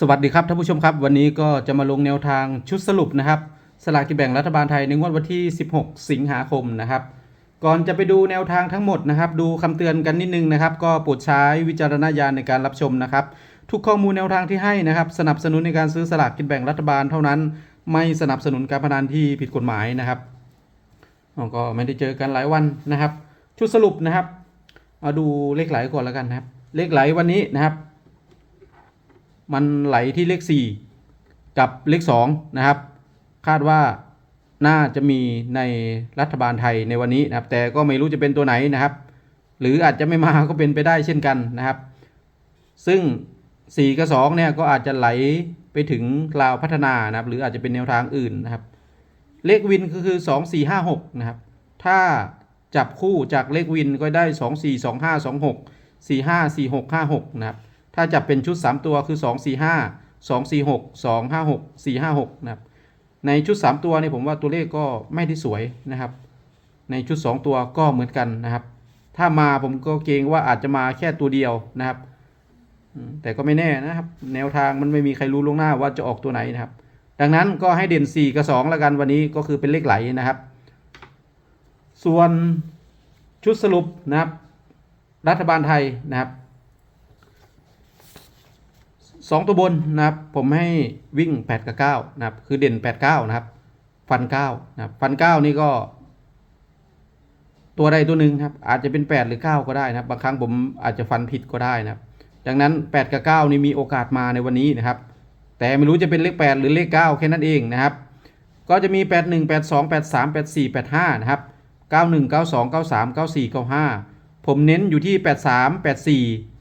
สวัสดีครับท่านผู้ชมครับ วันนี้ก็จะมาลงแนวทางชุดสรุปนะครับ สลากกินแบ่งรัฐบาลไทยในงวดวันที่ 16 สิงหาคมนะครับ ก่อนจะไปดูแนวทางทั้งหมดนะครับ ดูคำเตือนกันนิดนึงนะครับ ก็โปรดใช้วิจารณญาณในการรับชมนะครับ ทุกข้อมูลแนวทางที่ให้นะครับ สนับสนุนในการซื้อสลากกินแบ่งรัฐบาลเท่านั้น ไม่สนับสนุนการพนันที่ผิดกฎหมายนะครับก็ไม่ได้เจอกันหลายวันนะครับ ชุดสรุปนะครับเอาดูเลขไหลก่อนแล้วกันนะครับ เลขไหลวันนี้นะครับ มันไหลที่เลข 4 กับเลข2นะครับ คาดว่าน่าจะมีในรัฐบาลไทยในวันนี้นะครับ แต่ก็ไม่รู้จะเป็นตัวไหนนะครับ หรืออาจจะไม่มาก็เป็นไปได้เช่นกันนะครับ ซึ่ง 4 กับ2เนี่ยก็อาจจะไหลไปถึงลาวพัฒนานะครับ หรืออาจจะเป็นแนวทางอื่นนะครับ เลขวินก็คือ 2 4 5 6 นะครับ ถ้าจับคู่จากเลขวินก็ได้ 2 4 2 5 2 6 4 5 4 6 5 6 นะครับ ถ้าจับเป็นชุด 3 ตัวคือ 2 4 5 2 4 6 2 5 6 4 5 6นะครับ ในชุด 3 ตัวนี่ผมว่าตัวเลขก็ไม่ได้สวยนะครับ ในชุด 2 ตัวก็เหมือนกันนะครับ ถ้ามาผมก็เกรงว่าอาจจะมาแค่ตัวเดียวนะครับ แต่ก็ไม่แน่นะครับ แนวทางมันไม่มีใครรู้ล่วงหน้าว่าจะออกตัวไหนนะครับ ดังนั้นก็ให้เด่น 4 กับ2แล้วกันวันนี้ก็คือเป็นเลขไหลนะครับ ส่วนชุดสรุปนะครับ รัฐบาลไทยนะครับ สองตัวบนนะครับผมให้วิ่ง 8 กับ 9 นะครับ คือเด่น 8 9 นะครับ ฟัน 9 นะครับ ฟัน 9 นี่ก็ ตัวใดตัวหนึ่งครับ อาจจะเป็น 8 หรือ 9 ก็ได้นะครับ บางครั้งผมอาจจะฟันผิดก็ได้นะครับ ดังนั้น 8 กับ 9 นี่มีโอกาสมาในวันนี้นะครับ แต่ไม่รู้จะเป็นเลข 8 หรือเลข 9 แค่นั้นเองนะครับ ก็จะมี 8 1 8 2 8 3 8 4 8 5 นะครับ 91 92 93 94 95 ผมเน้นอยู่ที่ 83 84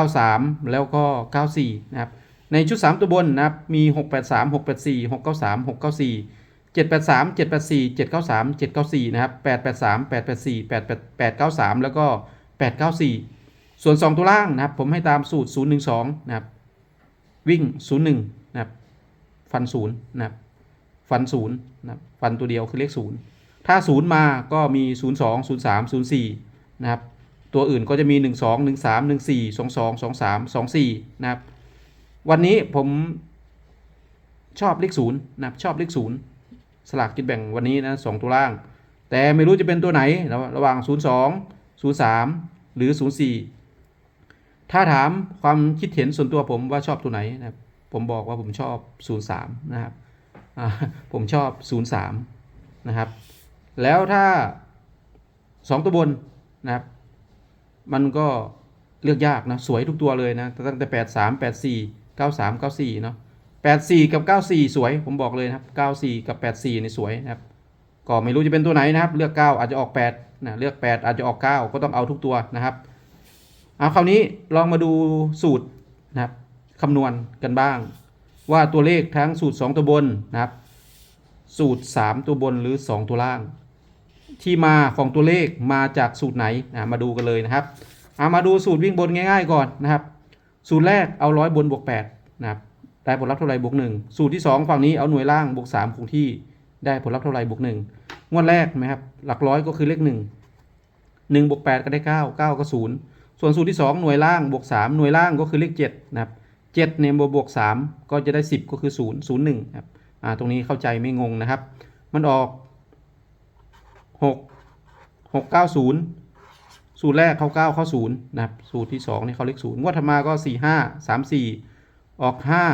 93 แล้วก็ 94 นะครับ ในชุด 3 ตัวบนนะครับ มี 683 684 693 694 783 784 793 794 นะครับ 883 884 88 893 แล้วก็ 894 ส่วน 2 ตัวล่างนะครับ ผมให้ตามสูตร 012 นะครับ วิ่ง 01 นะครับ ฟัน 0 นะครับ ฟัน 0 นะครับ ฟันตัวเดียวคือเลข 0 ถ้า 0 มาก็มี 02 03 04 นะครับ ตัวอื่นก็จะมี 1 2 1 3 1 4 2 2 2 3 2 4นะครับ วันนี้ผมชอบเลข0นะครับชอบเลข0สลากกินแบ่งวันนี้นะสองตัวล่าง แต่ไม่รู้จะเป็นตัวไหนระระหว่าง 02 03 หรือ 04 ถ้าถามความคิดเห็นส่วนตัวผมว่าชอบตัวไหนนะครับผมบอกว่าผมชอบ 03 นะครับผมชอบ 03 นะครับ แล้วถ้า 2 ตัวบนนะครับ มันก็เลือกยากนะ สวยทุกตัวเลยนะ ตั้งแต่ 8 3 8 4 9 3 9 4 เนาะ8 4 กับ 9 4 สวย ผมบอกเลยนะครับ 9 4 กับ 8 4นี่สวยนะครับ ก็ไม่รู้จะเป็นตัวไหนนะครับ เลือก 9 อาจจะออก8นะเลือก 8 อาจจะออก 9 ก็ต้องเอาทุกตัวนะครับ เอาคราวนี้ลองมาดูสูตรนะครับคำนวณกันบ้าง ว่าตัวเลขทั้งสูตร 2 ตัวบนนะครับ สูตร 3 ตัวบนหรือ 2 ตัวล่าง ที่มาของตัวเลขมาจากสูตรไหนนะมาดูกันเลยนะครับเอามาดูสูตรวิ่งบนง่ายๆก่อนนะครับ สูตรแรกเอาร้อยบนบวก8นะครับได้ผลลัพธ์เท่าไรบวก1สูตรที่ 2 ฝั่งนี้เอาหน่วยล่างบวก3คงที่ได้ผลลัพธ์เท่าไรบวก1งวดแรกนะครับหลักร้อยก็คือเลข 1 1บวก8ก็ได้ 9 9ก็0ส่วนสูตรที่ 2 หน่วยล่างบวก3หน่วยล่างก็คือเลข7นะครับ7เนี่ยบวก3ก็จะได้ 10 ก็คือ 0 0 1ครับอ่าตรงนี้เข้าใจไม่งงนะครับ มันออก 6 6 9 0สูตรแรกเข้าเก้าเข้าศูนย์นะครับสูตรที่สองนี่เขาเลขศูนย์งวดถัดมาก็สี่ห้าสามสี่ออกห้า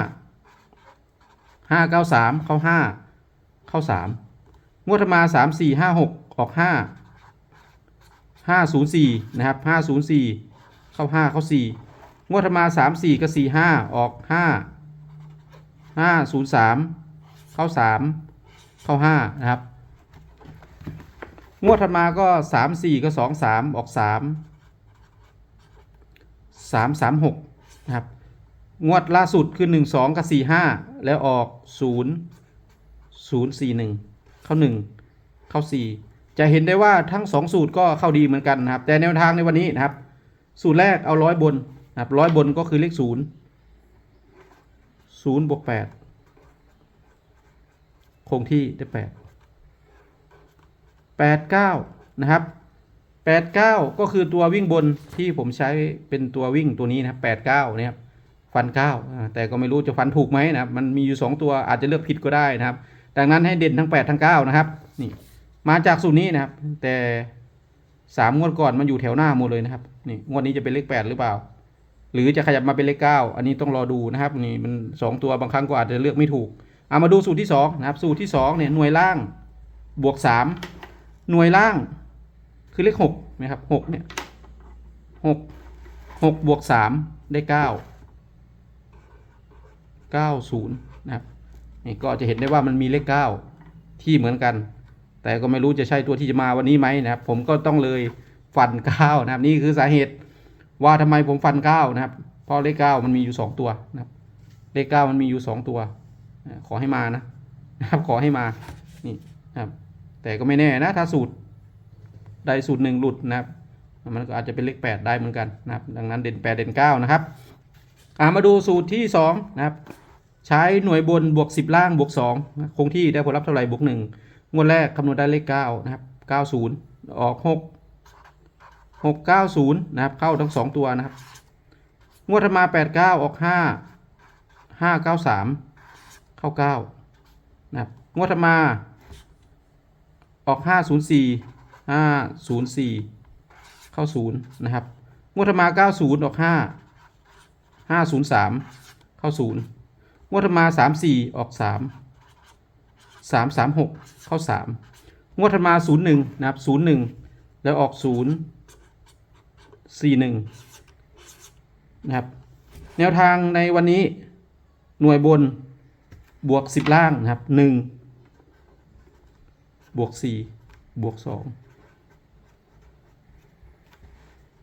ห้าเก้าสามเข้าห้าเข้าสามงวดถัดมาสามสี่ห้าหกออกห้าห้าศูนย์สี่นะครับห้าศูนย์สี่เข้าห้าเข้าสี่งวดถัดมาสามสี่กับสี่ห้าออกห้าห้าศูนย์สามเข้าสามเข้าห้านะครับ งวดถัดมาก็สามสี่ก็สองสามออกสามสามสามหกนะครับ งวดล่าสุดคือหนึ่งสองกับสี่ห้าแล้วออกศูนย์ศูนย์สี่หนึ่งเข้าหนึ่งเข้าสี่จะเห็นได้ว่าทั้งสองสูตรก็เข้าดีเหมือนกันนะครับ แต่แนวทางในวันนี้นะครับ สูตรแรกเอาร้อยบนนะครับร้อยบนก็คือเลขศูนย์ศูนย์บวกแปดคงที่ได้แปด 89 นะครับ 89 ก็คือตัววิ่งบนที่ผมใช้เป็นตัววิ่งตัวนี้นะครับ89นะครับฟันเก้าแต่ก็ไม่รู้จะฟันถูกไหมนะครับ มันมีอยู่สองตัวอาจจะเลือกผิดก็ได้นะครับ ดังนั้นให้เด่นทั้งแปดทั้งเก้านะครับ นี่มาจากสูตรนี้นะครับ แต่สามงวดก่อนมันอยู่แถวหน้าหมดเลยนะครับ นี่งวดนี้จะเป็นเลขแปดหรือเปล่า หรือจะขยับมาเป็นเลขเก้าอันนี้ต้องรอดูนะครับ นี่มันสองตัวบางครั้งก็อาจจะเลือกไม่ถูกเอามาดูสูตรที่สองนะครับ สูตรที่สองเนี่ยหน่วยล่างบวกสาม หน่วยล่าง คือเลขหกนะครับหกเนี่ยหกหกบวกสามได้เก้าเก้าศูนย์นะครับนี่ก็จะเห็นได้ว่ามันมีเลขเก้าที่เหมือนกัน แต่ก็ไม่รู้จะใช่ตัวที่จะมาวันนี้ไหมนะครับ ผมก็ต้องเลยฟันเก้านะครับ นี่คือสาเหตุว่าทำไมผมฟันเก้านะครับ เพราะเลขเก้ามันมีอยู่สองตัวนะครับ เลขเก้ามันมีอยู่สองตัว ขอให้มานะนะครับ ขอให้มา นี่นะครับ แต่ก็ไม่แน่นะถ้าสูตรใดสูตรหนึ่งหลุดนะครับมันก็อาจจะเป็นเลขแปดได้เหมือนกันนะครับ ดังนั้นเด่นแปดเด่นเก้านะครับามาดูสูตรที่สองนะครับ ใช้หน่วยบนบวกสิบล่างบวกสองนะคงที่ได้ผลลัพธ์เท่าไหร่บวกหนึ่งงวดแรกคำนวณได้เลขเก้านะครับเก้าศูนย์ออกหกหกเก้าศูนย์นะครับ เข้าทั้งสองตัวนะครับ งวดถัดมาแปดเก้าออกห้าห้าเก้าสามเข้าเก้านะครับ งวดถัดมา ออกห้าศูนย์สี่ห้าศูนย์สี่เข้าศูนย์นะครับงวดถัดมาเก้าศูนย์ออกห้าห้าศูนย์สามเข้าศูนย์งวดถัดมาสามสี่ออกสามสามสามหกเข้าสามงวดถัดมาศูนย์หนึ่งนะครับศูนย์หนึ่งแล้วออกศูนย์สี่หนึ่งนะครับ แนวทางในวันนี้หน่วยบนบวกสิบล่างนะครับหนึ่ง บวกสี่บวกสอง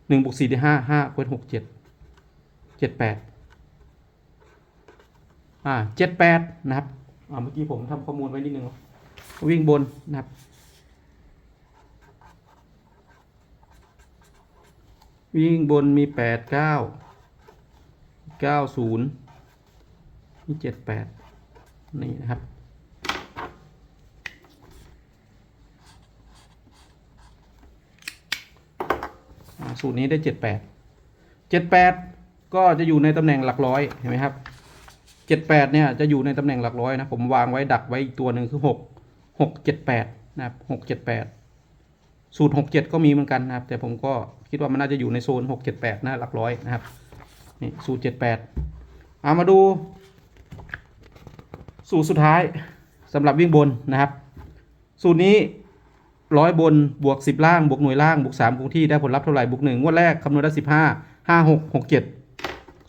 หนึ่งบวกสี่ได้ห้าห้าเป็นหกเจ็ดเจ็ดแปดอ่าเจ็ดแปดนะครับอ่าเมื่อกี้ผมทำข้อมูลไว้นิดนึงวิ่งบนนะครับ วิ่งบนมีแปดเก้าเก้าศูนย์นี่เจ็ดแปดนี่นะครับ สูตรนี้ได้เจ็ดแปดเจ็ดแปดก็จะอยู่ในตำแหน่งหลักร้อยเห็นไหมครับเจ็ดแปดเนี่ยจะอยู่ในตำแหน่งหลักร้อยนะผมวางไว้ดักไว้อีกตัวหนึ่งคือหกหกเจ็ดแปดนะครับหกเจ็ดแปดสูตรหกเจ็ดก็มีเหมือนกันนะครับ แต่ผมก็คิดว่ามันน่าจะอยู่ในโซนหกเจ็ดแปดนะหลักร้อยนะครับนี่สูตรเจ็ดแปดเอามาดู สูตรสุดท้ายสำหรับวิ่งบนนะครับ สูตรนี้ ร้อยบนบวกสิบล่างบวกหน่วยล่างบวกสามคงที่ได้ผลลัพธ์เท่าไหร่บวกหนึ่งงวดแรกคำนวณได้สิบห้าห้าหกหกเจ็ด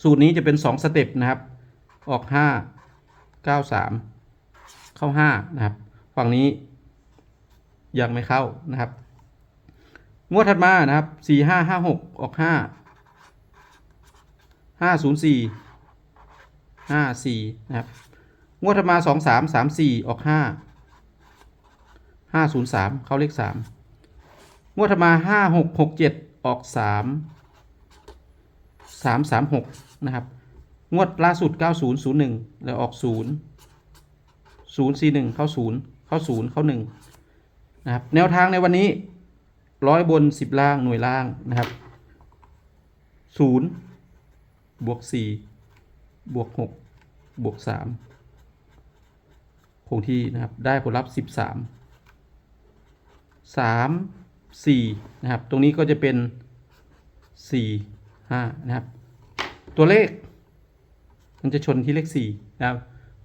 สูตรนี้จะเป็นสองสเต็ปนะครับ ออกห้าเก้าสามเข้าห้านะครับ ฝั่งนี้ยังไม่เข้านะครับ งวดถัดมานะครับสี่ห้าห้าหกออกห้าห้าศูนย์สี่ห้าสี่นะครับ งวดถัดมาสองสามสามสี่ออกห้า ห้าศูนย์สามเข้าเลขสามงวดถัดมาห้าหกหกเจ็ดออกสามสามสามหกนะครับ งวดล่าสุดเก้าศูนย์ศูนย์หนึ่งแล้วออกศูนย์ศูนย์สี่หนึ่งเข้าศูนย์เข้าศูนย์เข้าหนึ่งนะครับ แนวทางในวันนี้ร้อยบนสิบล่างหน่วยล่างนะครับศูนย์บวกสี่บวกหกบวกสามคงที่นะครับ ได้ผลลัพธ์สิบสาม สามสี่นะครับ ตรงนี้ก็จะเป็นสี่ห้านะครับ ตัวเลข มันจะชนที่เลขสี่นะครับ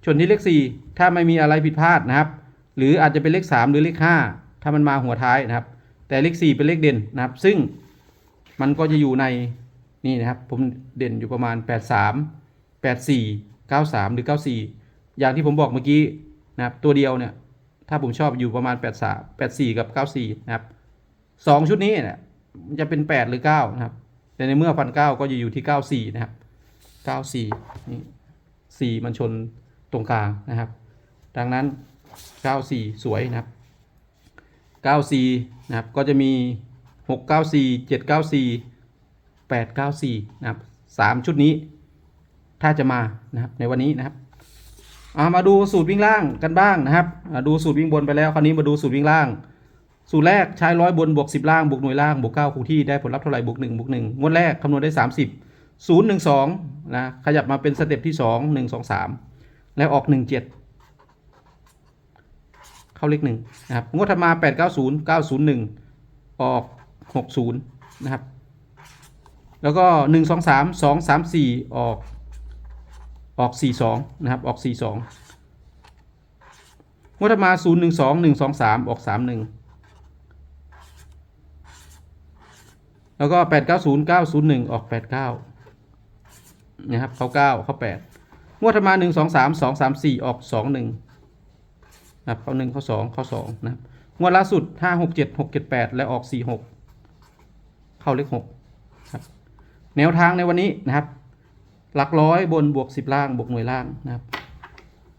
ชนที่เลขสี่ถ้าไม่มีอะไรผิดพลาดนะครับ หรืออาจจะเป็นเลขสามหรือเลขห้าถ้ามันมาหัวท้ายนะครับ แต่เลขสี่เป็นเลขเด่นนะครับ ซึ่งมันก็จะอยู่ในนี่นะครับ ผมเด่นอยู่ประมาณ 8 3 8 4 9 3 หรือ 94 อย่างที่ผมบอกเมื่อกี้นะครับ ตัวเดียวเนี่ย ถ้าผมชอบอยู่ประมาณ8 3 8 4 กับ 94 นะครับสองชุดนี้เนี่ยมันจะเป็น 8 หรือ 9 นะครับ แต่ในเมื่อฟัน 9 ก็จะอยู่ที่ 94 นะครับ 94 นี่ 4 มันชนตรงกลางนะครับ ดังนั้น 94 สวยนะครับ 94 นะครับ ก็จะมี 694 794 894 นะครับ 3 ชุดนี้ ถ้าจะมานะครับในวันนี้นะครับามาดูสูตรวิ่งล่างกันบ้างนะครับดูสูตรวิ่งบนไปแล้วคราวนี้มาดูสูตรวิ่งล่าง สูตรแรกใช้ร้อยบนบวก10ล่างบวกหน่วยล่างบวก9คงที่ได้ผลลัพธ์เท่าไหร่บวก1บวก1งวดแรกคำนวณได้30ศูนย์หนึ่งสองนะขยับมาเป็นสเต็ปที่สองหนึ่งสองสามแล้วออกหนึ่งเจ็ดเข้าเลขหนึ่งนะครับงวดถัดมาแปดเก้าศูนย์เก้าศูนย์หนึ่งออกหกศูนย์นะครับแล้วก็หนึ่งสองสามสองสามสี่ออก ออก 42 นะครับ ออก 42งวดมา 0 1 2 1 2 3 ออก 31 แล้วก็ 8 9 0 9 0 1 ออก 89 นะครับ เข้า9 เข้า8 งวดมา 1 2 3 2 3 4 ออก 21 นะครับ เข้า1 เข้า2 เข้า2 นะครับ งวดล่าสุด 5 6 7 6 7 8 และออก 46 เข้าเลข6ครับ แนวทางในวันนี้นะครับ หลักร้อยบนบวกสิบล่างบวกหน่วยล่างนะครับ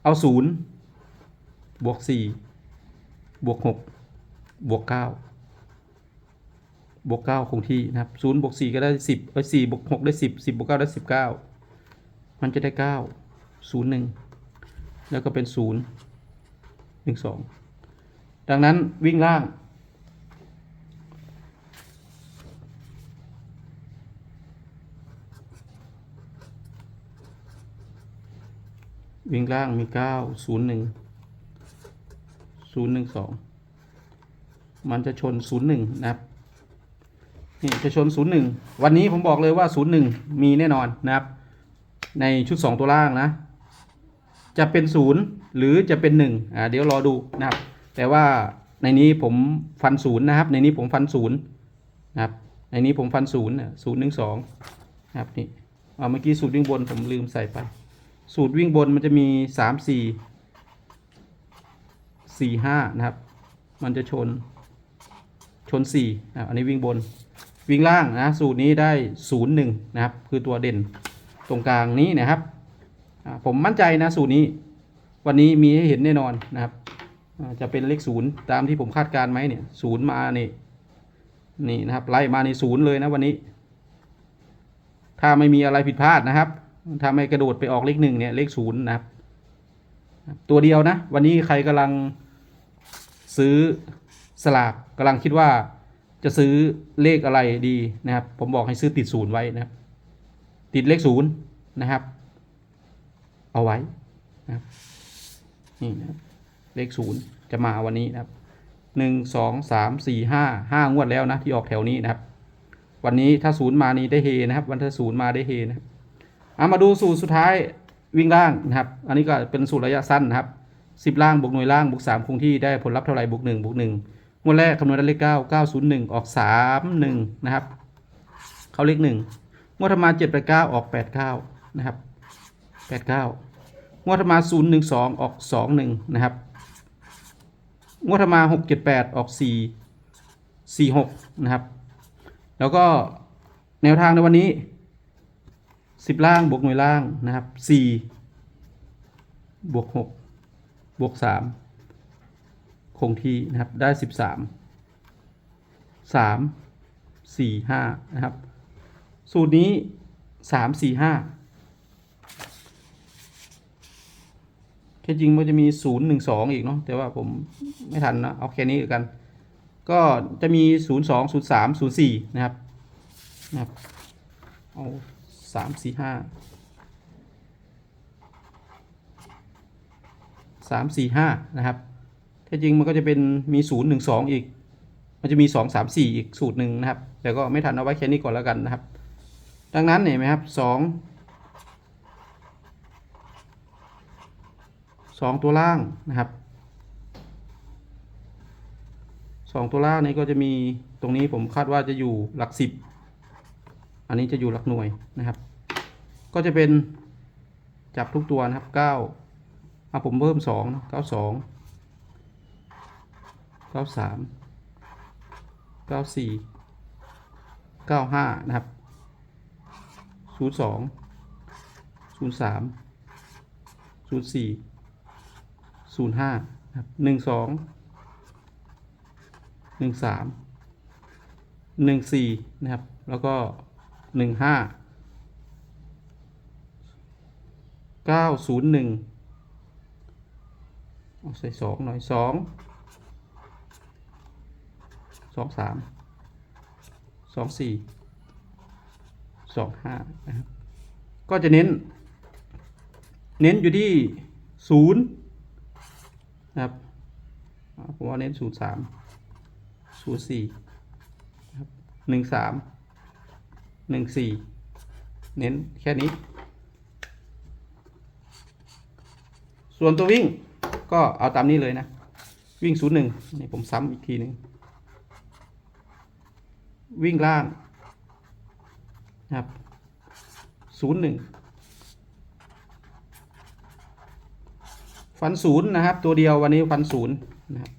เอาศูนย์บวกสี่บวกหกบวกเก้าบวกเก้าคงที่นะครับศูนย์บวกสี่ก็ได้สิบเอ้ยสี่บวกหกได้สิบสิบบวกเก้าได้สิบเก้ามันจะได้เก้าศูนย์หนึ่งแล้วก็เป็นศูนย์หนึ่งสองดังนั้นวิ่งล่าง วิ่งล่างมีเก้าศูนย์หนึ่งศูนย์หนึ่งสองมันจะชนศูนย์หนึ่งนะครับนี่จะชน01วันนี้ผมบอกเลยว่า01มีแน่นอนนะครับ ในชุด2ตัวล่างนะ จะเป็น0หรือจะเป็น1อ่าเดี๋ยวรอดูนะครับ แต่ว่าในนี้ผมฟัน0นะครับ ในนี้ผมฟัน0นะครับ ในนี้ผมฟัน0นะ0 1 2นะครับนี่เอาเมื่อกี้สูตรวิ่งบนผมลืมใส่ไป สูตรวิ่งบนมันจะมี3 4 4 5นะครับ มันจะชนชน4นะอันนี้วิ่งบนวิ่งล่างนะสูตรนี้ได้ศูนย์หนึ่งนะครับ คือตัวเด่นตรงกลางนี้นะครับผมมั่นใจนะสูตรนี้ วันนี้มีให้เห็นแน่นอนนะครับจะเป็นเลขศูนย์ตามที่ผมคาดการณ์ไหมเนี่ยศูนย์มานี่นี่นะครับไล่มาในศูนย์เลยนะวันนี้ ถ้าไม่มีอะไรผิดพลาดนะครับ ถ้าไม่กระโดดไปออกเลขหนึ่งเนี่ยเลขศูนย์นะครับ ตัวเดียวนะ วันนี้ใครกำลังซื้อสลากกำลังคิดว่าจะซื้อเลขอะไรดีนะครับ ผมบอกให้ซื้อติดศูนย์ไว้นะครับ ติดเลขศูนย์นะครับ เอาไว้นะครับนี่นะครับเลขศูนย์จะมาวันนี้นะครับหนึ่งสองสามสี่ห้าห้างวดแล้วนะที่ออกแถวนี้นะครับ วันนี้ถ้าศูนย์มานี้ได้เฮนะครับ วันถ้าศูนย์มาได้เฮนะครับ เอามาดูสูตรสุดท้ายวิ่งล่างนะครับ อันนี้ก็เป็นสูตรระยะสั้นนะครับสิบล่างบวกหน่วยล่างบวกสามคงที่ได้ผลลัพธ์เท่าไหร่บวกหนึ่งบวกหนึ่งงวดแรกคำนวณได้เลขเก้าเก้าศูนย์หนึ่งออกสามหนึ่งนะครับ เข้าเลขหนึ่งงวดธรรมาเจ็ดแปดเก้าออกแปดเก้านะครับแปดเก้างวดธรรมาศูนย์หนึ่งสองออกสองหนึ่งนะครับงวดธรรมาหกเจ็ดแปดออกสี่สี่หกนะครับ แล้วก็แนวทางในวันนี้ สิบล่างบวกหน่วยล่างนะครับสี่บวกหกบวกสามคงที่นะครับได้สิบสามสามสี่ห้านะครับ สูตรนี้สามสี่ห้าแค่จริงมันจะมีศูนย์หนึ่งสองอีกเนาะแต่ว่าผมไม่ทันนะเอาแค่นี้กัน ก็จะมีศูนย์สองศูนย์สามศูนย์สี่นะครับนะครับเอา สามสี่ห้าสามสี่ห้านะครับแท้จริงมันก็จะเป็นมีศูนย์หนึ่งสองอีก มันจะมีสองสามสี่อีกสูตรหนึ่งนะครับ แต่ก็ไม่ทันเอาไว้แค่นี้ก่อนแล้วกันนะครับ ดังนั้นเห็นไหมครับสองสองตัวล่างนะครับสองตัวล่างนี้ก็จะมีตรงนี้ผมคาดว่าจะอยู่หลักสิบ นนี้จะอยู่หลักหน่วยนะครับ ก็จะเป็นจับทุกตัวนะครับเก้าเอาผมเพิ่มสองเก้าสองเก้าสามเก้าสี่เก้าห้านะครับศูนย์สองศูนย์สามศูนย์สี่ศูนย์ห้าครับหนึ่งสองหนึ่งสามหนึ่งสี่นะครับ แล้วก็ หนึ่งห้าเก้าศูนย์หนึ่งใส่สองหน่อยสองสองสามสองสี่สองห้านะครับก็จะเน้น เน้นอยู่ที่ศูนย์นะครับผมว่าเน้นศูนย์สามศูนย์สี่หนึ่งสาม หนึ่งสี่เน้นแค่นี้ ส่วนตัววิ่งก็เอาตามนี้เลยนะ วิ่งศูนย์หนึ่งนี่ผมซ้ำอีกทีหนึ่งวิ่งล่างนะครับศูนย์หนึ่งฟันศูนย์นะครับ ตัวเดียววันนี้ฟันศูนย์นะครับ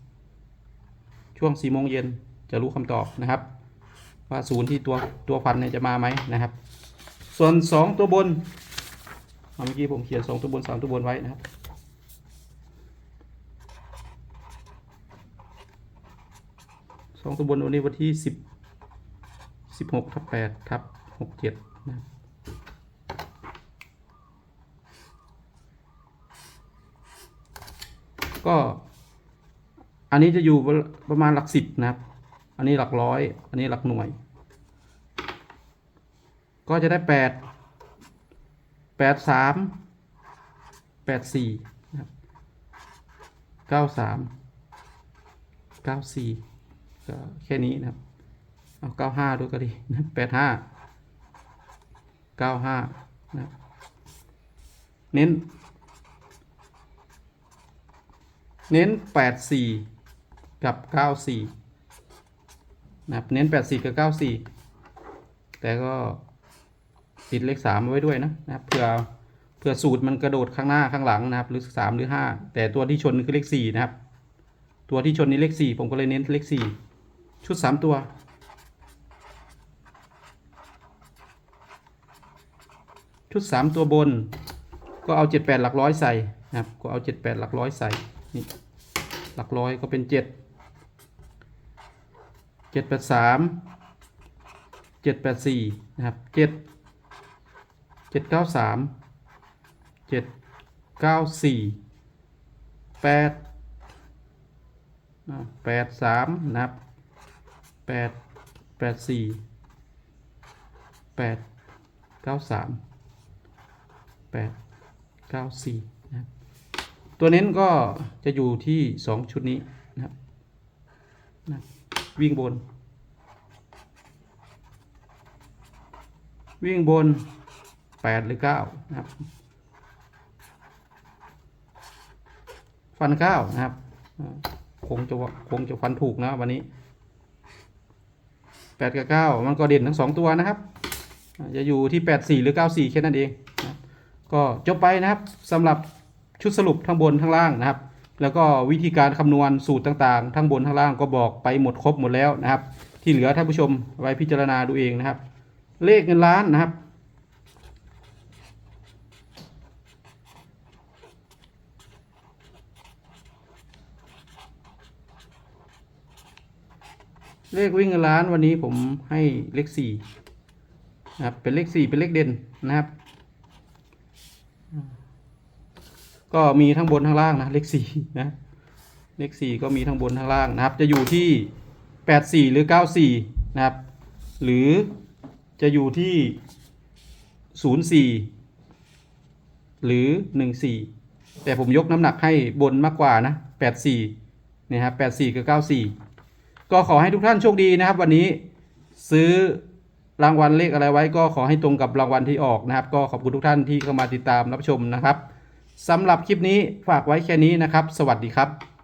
ช่วงสี่โมงเย็นจะรู้คำตอบนะครับ ว่าศูนย์ที่ตัวตัวฟันเนี่ยจะมาไหมนะครับ ส่วนสองตัวบนเมื่อกี้ผมเขียนสองตัวบนสามตัวบนไว้นะครับสองตัวบนวันนี้วันที่สิบสิบหกทับแปดทับหกเจ็ดนะก็อันนี้จะอยู่ประมาณหลักสิบนะครับ อันนี้หลักร้อย อันนี้หลักหน่วย ก็จะได้แปดแปดสามแปดสี่เก้าสามเก้าสี่ก็แค่นี้นะครับ เอาเก้าห้าด้วยก็ดีแปดห้าเก้าห้านะเน้น เน้นแปดสี่กับเก้าสี่ นะครับเน้นแปดสี่กับเก้าสี่แต่ก็ติดเลขสามไว้ด้วยนะนะครับเพื่อเพื่อสูตรมันกระโดดข้างหน้าข้างหลังนะครับ หรือสามหรือห้าแต่ตัวที่ชนคือเลขสี่นะครับ ตัวที่ชนนี่เลขสี่ผมก็เลยเน้นเลขสี่ชุดสามตัวชุดสามตัวบนก็เอาเจ็ดแปดหลักร้อยใส่นะครับ ก็เอาเจ็ดแปดหลักร้อยใส่นี่หลักร้อยก็เป็นเจ็ด เจ็ดแปดสามเจ็ดแปดสี่นะครับเจ็ดเจ็ดเก้าสามเจ็ดเก้าสี่แปดแปดสามนะครับแปดแปดสี่แปดเก้าสามแปดเก้าสี่นะครับตัวเน้นก็จะอยู่ที่สองชุดนี้นะครับนะ วิ่งบน วิ่งบนแปดหรือเก้านะครับ ฟันเก้านะครับ คงจะคงจะฟันถูกนะวันนี้แปดกับเก้ามันก็เด่นทั้งสองตัวนะครับ จะอยู่ที่แปดสี่หรือเก้าสี่แค่นั้นเองนะก็จบไปนะครับสำหรับชุดสรุปทั้งบนทั้งล่างนะครับ แล้วก็วิธีการคำนวณสูตรต่างๆ ทั้งบนทั้งล่างก็บอกไปหมดครบหมดแล้วนะครับ ที่เหลือท่านผู้ชมไว้พิจารณาดูเองนะครับ เลขเงินล้านนะครับ เลขวิ่งเงินล้านวันนี้ผมให้เลขสี่นะครับเป็นเลขสี่เป็นเลขเด่นนะครับ ก็มีทั้งบนทั้งล่างนะเลขสี่นะเลขสี่ก็มีทั้งบนทั้งล่างนะครับ จะอยู่ที่แปดสี่หรือเก้าสี่นะครับ หรือจะอยู่ที่ศูนย์สี่หรือหนึ่งสี่แต่ผมยกน้ำหนักให้บนมากกว่านะแปดสี่เนี่ยครับแปดสี่กับเก้าสี่ก็ขอให้ทุกท่านโชคดีนะครับ วันนี้ซื้อรางวัลเลขอะไรไว้ก็ขอให้ตรงกับรางวัลที่ออกนะครับ ก็ขอบคุณทุกท่านที่เข้ามาติดตามรับชมนะครับ สำหรับคลิปนี้ฝากไว้แค่นี้นะครับ สวัสดีครับ